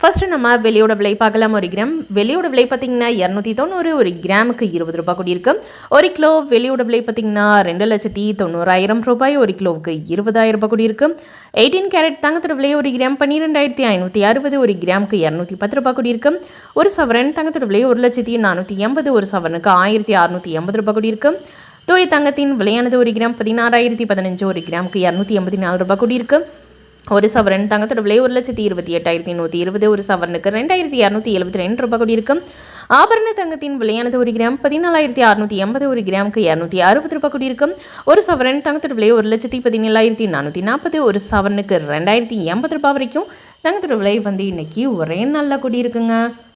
First நம்ம வெளியோட விலை பார்க்கலாம். ஒரு கிராம். வெளியோட விலை பார்த்திங்கன்னா இரநூத்தி தொண்ணூறு ஒரு கிராமுக்கு இருபது ரூபாய் கூடி இருக்கு ஒரு கிலோ வெளியோட விலை பார்த்திங்கன்னா ரெண்டு லட்சத்தி தொண்ணூறாயிரம் ரூபாய் ஒரு கிலோவுக்கு இருபதாயிரம் ரூபாய் கூடி இருக்கு எயிட்டீன் கேரட் தங்கத்தோட விலை ஒரு கிராம் பன்னிரெண்டாயிரத்தி ஐநூற்றி அறுபது ஒரு கிராமுக்கு இரநூத்தி பத்து ரூபாய் கூடி இருக்கு ஒரு சவரன் தங்கத்தோட விலை ஒரு லட்சத்தி நானூற்றி எண்பது ஒரு சவரனுக்கு ஆயிரத்தி அறுநூற்றி எண்பது ரூபாய் கூடி இருக்கு தூய தங்கத்தின் விலையானது ஒரு கிராம் பதினாறாயிரத்தி பதினஞ்சு ஒரு கிராமுக்கு இரநூத்தி எண்பத்தி நாலு ரூபாய் கூடி இருக்குது ஒரு சவரன் தங்கத்தோட விலை ஒரு லட்சத்தி இருபத்தி எட்டாயிரத்தி நூற்றி இருபது ஒரு சவரனுக்கு ரெண்டாயிரத்தி இரநூத்தி எழுபத்தி ரெண்டு ரூபாய் கூடி இருக்கும் ஆபரண தங்கத்தின் விலையானது ஒரு கிராம் பதினாலாயிரத்தி அறுநூத்தி எண்பது ஒரு கிராமுக்கு இரநூத்தி அறுபது ரூபாய் கூடி இருக்கும் ஒரு சவரன் தங்கத்தோட விலை ஒரு லட்சத்தி பதினேழாயிரத்தி நானூற்றி நாற்பது ஒரு சவரனுக்கு ரெண்டாயிரத்தி எண்பது ரூபாய் வரைக்கும் தங்கத்தோட விலை வந்து இன்னைக்கு ஒரே நல்ல கூடி இருக்குங்க